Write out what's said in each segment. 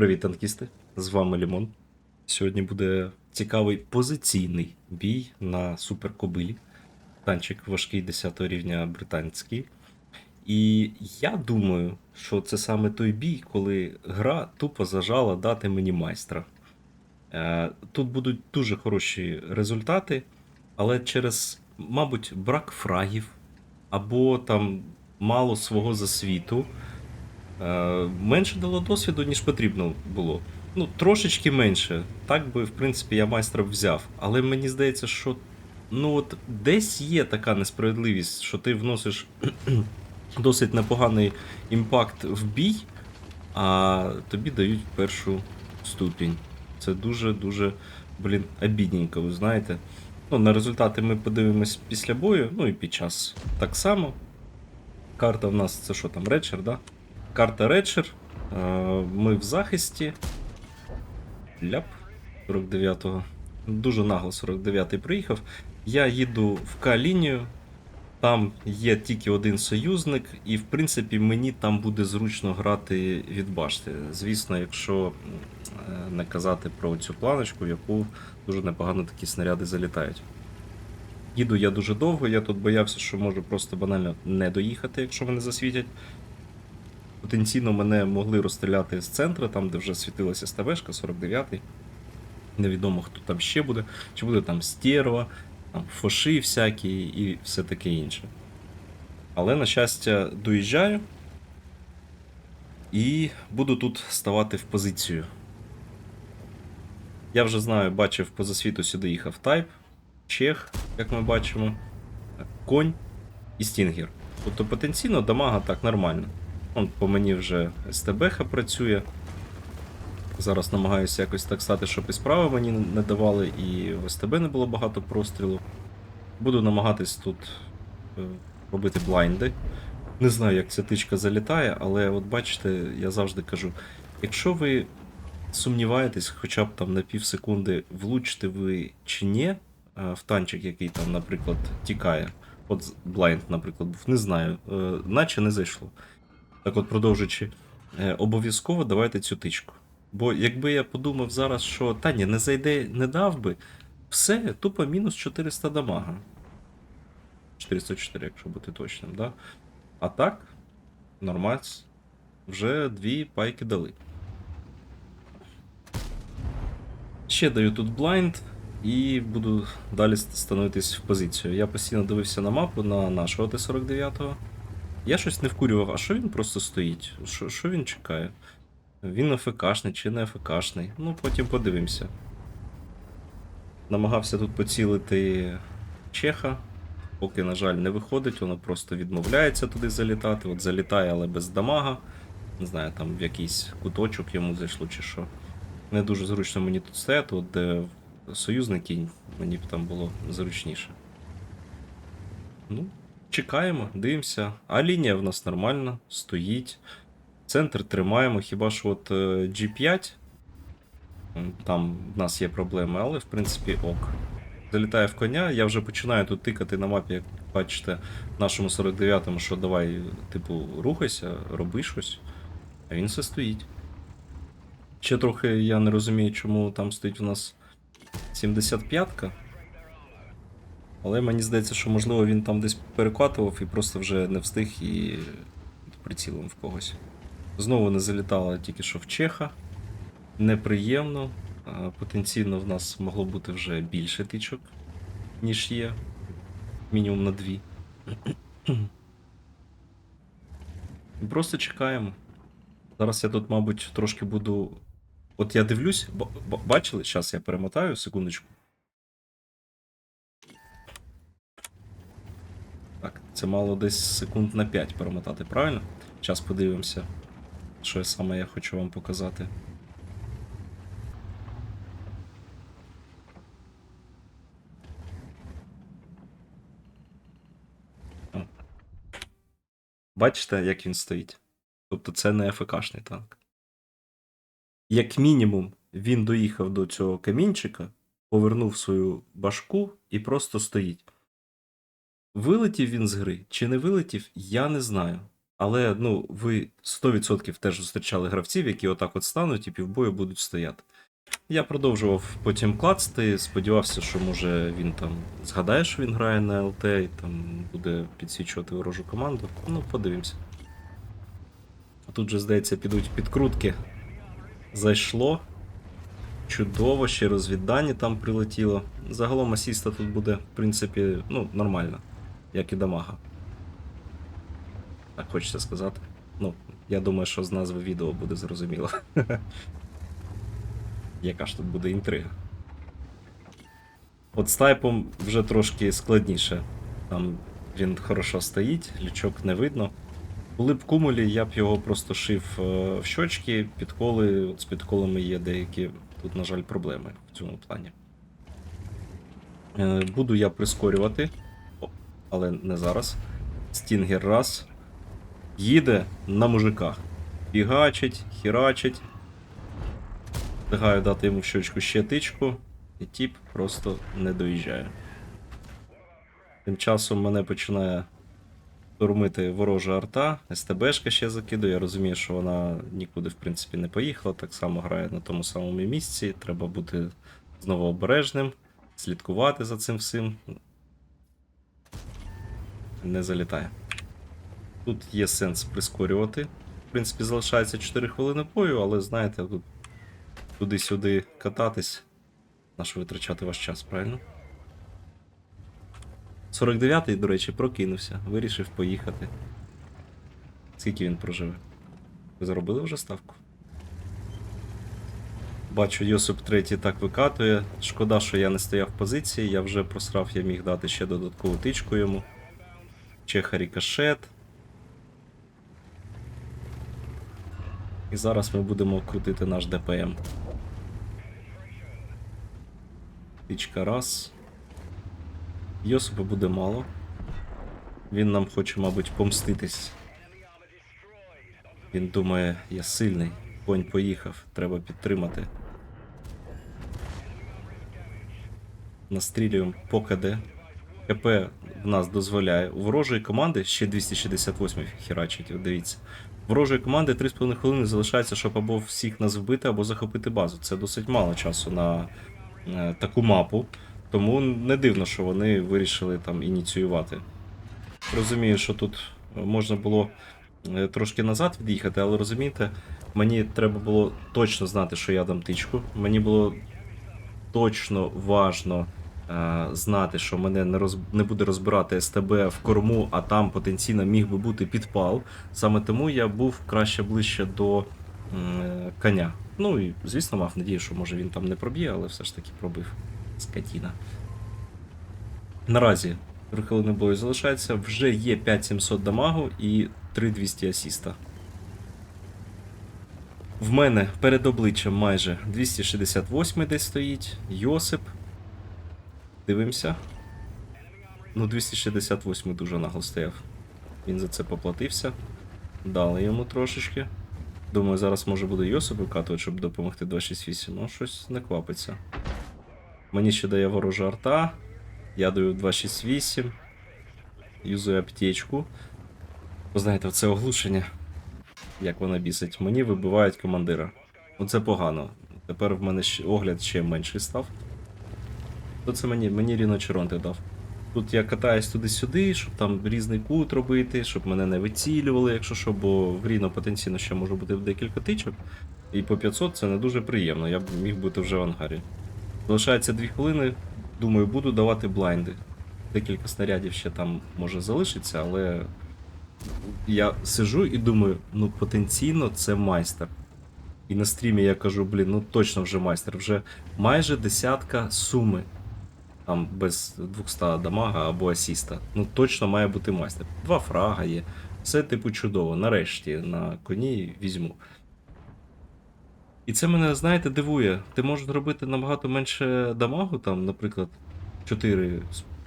Привіт, танкісти! З вами Лімон. Сьогодні буде цікавий позиційний бій на суперкобилі. Танчик важкий 10 рівня британський. І я думаю, що це саме той бій, коли гра тупо зажала дати мені майстра. Е, Тут будуть дуже хороші результати, але через, мабуть, брак фрагів або там мало свого засвіту. Е, Менше дало досвіду, ніж потрібно було. Ну, трошечки менше. Так би, в принципі, я майстра б взяв. Але мені здається, що ну от десь є така несправедливість, що ти вносиш досить непоганий імпакт в бій, а тобі дають першу ступінь. Це дуже-дуже, блін, обідненько, ви знаєте. Ну, на результати ми подивимось після бою, ну і під час так само. Карта в нас це що там, речер, да? Карта Речер. Е, Ми в захисті. Ляп 49-го. Дуже нагло 49-й приїхав. Я їду в К-лінію. Там є тільки один союзник, і в принципі мені там буде зручно грати від башти. Звісно, якщо е, не казати про цю планочку, в яку дуже непогано такі снаряди залітають. Їду я дуже довго, я тут боявся, що можу просто банально не доїхати, якщо мене засвітять. Потенційно мене могли розстріляти з центру, там, де вже світилася СТВшка, 49-й. Невідомо, хто там ще буде, чи буде там стерва, там фоши всякі і все таке інше. Але, на щастя, доїжджаю і буду тут ставати в позицію. Я вже знаю, бачив по засвіту сюди їхав Тайп, Чех, як ми бачимо, конь і Стінгер. Тобто потенційно дамага так нормально. Он по мені вже СТБХ працює. Зараз намагаюся якось так стати, щоб і справи мені не давали, і в СТБ не було багато прострілу. Буду намагатись тут е, робити блайнди. Не знаю, як ця тичка залітає, але от бачите, я завжди кажу: якщо ви сумніваєтесь, хоча б там на пів секунди, влучите ви чи ні е, в танчик, який там, наприклад, тікає. От блайнд, наприклад, був, не знаю, е, наче не зайшло. Так от, продовжуючи, е, обов'язково давайте цю тичку. Бо якби я подумав зараз, що та ні, не зайде, не дав би, все, тупо мінус 400 дамага. 404, якщо бути точним, да? А так, нормальс. Вже дві пайки дали. Ще даю тут блайнд і буду далі становитись в позицію. Я постійно дивився на мапу на нашого Т-49. Я щось не вкурював, а що він просто стоїть? Що, що він чекає? Він АФКшний чи не АФКшний? Ну, потім подивимося. Намагався тут поцілити Чеха, поки, на жаль, не виходить, воно просто відмовляється туди залітати. От залітає, але без дамага. Не знаю, там в якийсь куточок йому зайшло чи що. Не дуже зручно мені тут стояти, от де союзники, мені б там було зручніше. Ну, чекаємо, дивимося. А лінія в нас нормальна, стоїть. Центр тримаємо, хіба що от е, G5. Там в нас є проблеми, але в принципі ок. Залітає в коня, я вже починаю тут тикати на мапі, як бачите, в нашому 49-му, що давай, типу, рухайся, роби щось. А він все стоїть. Ще трохи я не розумію, чому там стоїть у нас 75-ка. Але мені здається, що можливо він там десь перекатував і просто вже не встиг і прицілом в когось. Знову не залітала тільки що в Чеха. Неприємно. Потенційно в нас могло бути вже більше тичок, ніж є. Мінімум на дві. Просто чекаємо. Зараз я тут, мабуть, трошки буду. От я дивлюсь, бачили? Зараз я перемотаю, секундочку. Так, це мало десь секунд на 5 перемотати, правильно? Зараз подивимося, що саме я хочу вам показати. Бачите, як він стоїть? Тобто це не АФКшний танк. Як мінімум, він доїхав до цього камінчика, повернув свою башку і просто стоїть. Вилетів він з гри чи не вилетів, я не знаю. Але ну, ви 100% теж зустрічали гравців, які отак от стануть і півбою будуть стояти. Я продовжував потім клацати, сподівався, що може він там згадає, що він грає на ЛТ і там буде підсвічувати ворожу команду. Ну, подивимося. Тут же, здається, підуть підкрутки. Зайшло. Чудово, ще розвіддані там прилетіло. Загалом асіста тут буде, в принципі, ну, нормально, як і дамага. Так хочеться сказати. Ну, я думаю, що з назви відео буде зрозуміло. Яка ж тут буде інтрига? От з тайпом вже трошки складніше. Там він хорошо стоїть, лючок не видно. Були б кумулі, я б його просто шив е, в щочки, підколи. От з підколами є деякі тут, на жаль, проблеми в цьому плані. Е, Буду я прискорювати, але не зараз. Стінгер раз. Їде на мужиках. Бігачить, хірачить. Встигаю дати йому в щочку ще тичку, і тіп просто не доїжджає. Тим часом мене починає турмити ворожа арта, СТБшка ще закидує. Я розумію, що вона нікуди, в принципі, не поїхала. Так само грає на тому самому місці. Треба бути знову обережним, слідкувати за цим всім. Не залітає. Тут є сенс прискорювати. В принципі, залишається 4 хвилини бою, але знаєте, тут туди-сюди кататись. На що витрачати ваш час, правильно? 49-й, до речі, прокинувся, вирішив поїхати. Скільки він проживе? Ви заробили вже ставку? Бачу, Йосип третій так викатує. Шкода, що я не стояв в позиції, я вже просрав, я міг дати ще додаткову тичку йому. Чеха рікошет. І зараз ми будемо крутити наш ДПМ. Тичка раз. Йосипа буде мало. Він нам хоче, мабуть, помститись. Він думає, я сильний. Конь поїхав, треба підтримати. Настрілюємо по КД. КП в нас дозволяє. У ворожої команди ще 268 херачить, дивіться. Ворожої команди 3,5 хвилини залишається, щоб або всіх нас вбити, або захопити базу. Це досить мало часу на е, таку мапу. Тому не дивно, що вони вирішили там ініціювати. Розумію, що тут можна було е, трошки назад від'їхати, але розумієте, мені треба було точно знати, що я дам тичку. Мені було точно важно знати, що мене не, роз... не буде розбирати СТБ в корму, а там потенційно міг би бути підпал. Саме тому я був краще ближче до е, коня. Ну і, звісно, мав надію, що може він там не проб'є, але все ж таки пробив. Скотіна. Наразі 3 хвилини бою залишається. Вже є 5700 дамагу і 3200 асіста. В мене перед обличчям майже 268 десь стоїть. Йосип. Дивимося. Ну, 268 дуже нагло стояв. Він за це поплатився. Дали йому трошечки. Думаю, зараз може буде Йосип викатувати, щоб допомогти 268. Ну, щось не квапиться. Мені ще дає ворожа арта. Я даю 268. Юзую аптечку. Ви знаєте, це оглушення. Як вона бісить. Мені вибивають командира. Оце погано. Тепер в мене огляд ще менший став. То це мені, мені Ріно Черонти дав. Тут я катаюсь туди-сюди, щоб там різний кут робити, щоб мене не вицілювали, якщо що, бо в Ріно потенційно ще може бути в декілька тичок. І по 500 це не дуже приємно, я б міг бути вже в ангарі. Залишається 2 хвилини. Думаю, буду давати блайнди. Декілька снарядів ще там може залишиться, але я сижу і думаю, ну потенційно це майстер. І на стрімі я кажу, блін, ну точно вже майстер, вже майже десятка суми. Там без 200 дамага або асіста. Ну точно має бути майстер. Два фрага є. Все типу чудово. Нарешті на коні візьму. І це мене, знаєте, дивує. Ти можеш зробити набагато менше дамагу, там, наприклад, 4,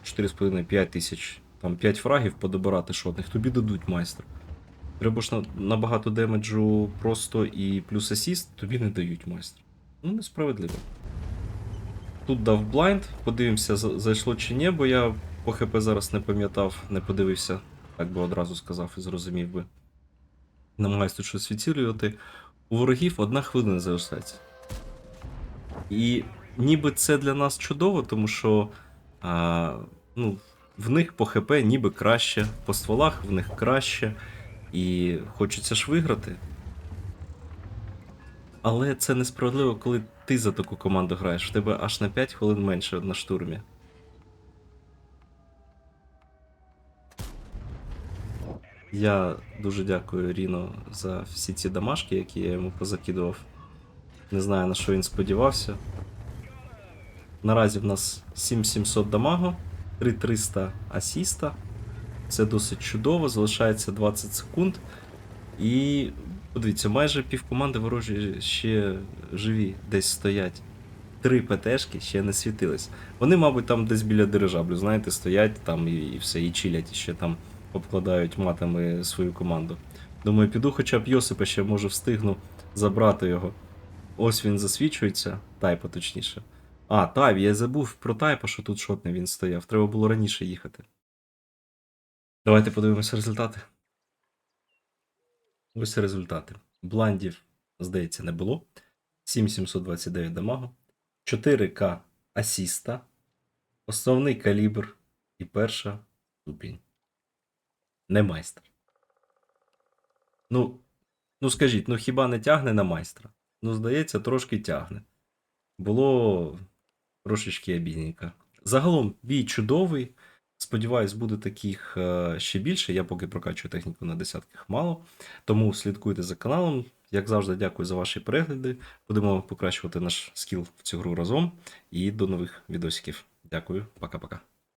4,5-5 тисяч, там 5 фрагів подобирати шотних, тобі дадуть майстер. Треба ж набагато демеджу просто і плюс асіст, тобі не дають майстер. Ну, несправедливо. Тут дав блайнд, подивимося, зайшло чи ні, бо я по ХП зараз не пам'ятав, не подивився, так би одразу сказав і зрозумів би. намагаюся тут щось відцілювати. У ворогів одна хвилина залишається. І ніби це для нас чудово, тому що а, ну, в них по ХП ніби краще, по стволах в них краще, і хочеться ж виграти. Але це несправедливо, коли ти за таку команду граєш. В тебе аж на 5 хвилин менше на штурмі. Я дуже дякую Ріно за всі ці домашки, які я йому позакидував. Не знаю на що він сподівався. Наразі в нас 7700 дамагу, 3300 асіста. Це досить чудово, залишається 20 секунд. І подивіться, майже півкоманди ворожі ще живі, десь стоять. Три ПТшки ще не світились. Вони, мабуть, там десь біля дирижаблю, знаєте, стоять там і, і все, і чилять, і ще там обкладають матами свою команду. Думаю, піду хоча б Йосипа ще може встигну забрати його. Ось він засвічується, тайпа точніше. А, Тайп, я забув про тайпа, що тут шотний він стояв. Треба було раніше їхати. Давайте подивимося результати. Ось результати. Бландів, здається, не було. 7729 дамагу. 4К асіста. Основний калібр і перша ступінь. Не майстер. Ну, ну скажіть, ну хіба не тягне на майстра? Ну, здається, трошки тягне. Було трошечки обідненько. Загалом, бій чудовий. Сподіваюсь, буде таких е, ще більше. Я поки прокачую техніку на десятках мало. Тому слідкуйте за каналом. Як завжди, дякую за ваші перегляди. Будемо покращувати наш скіл в цю гру разом. І до нових відосиків. Дякую, пока-пока.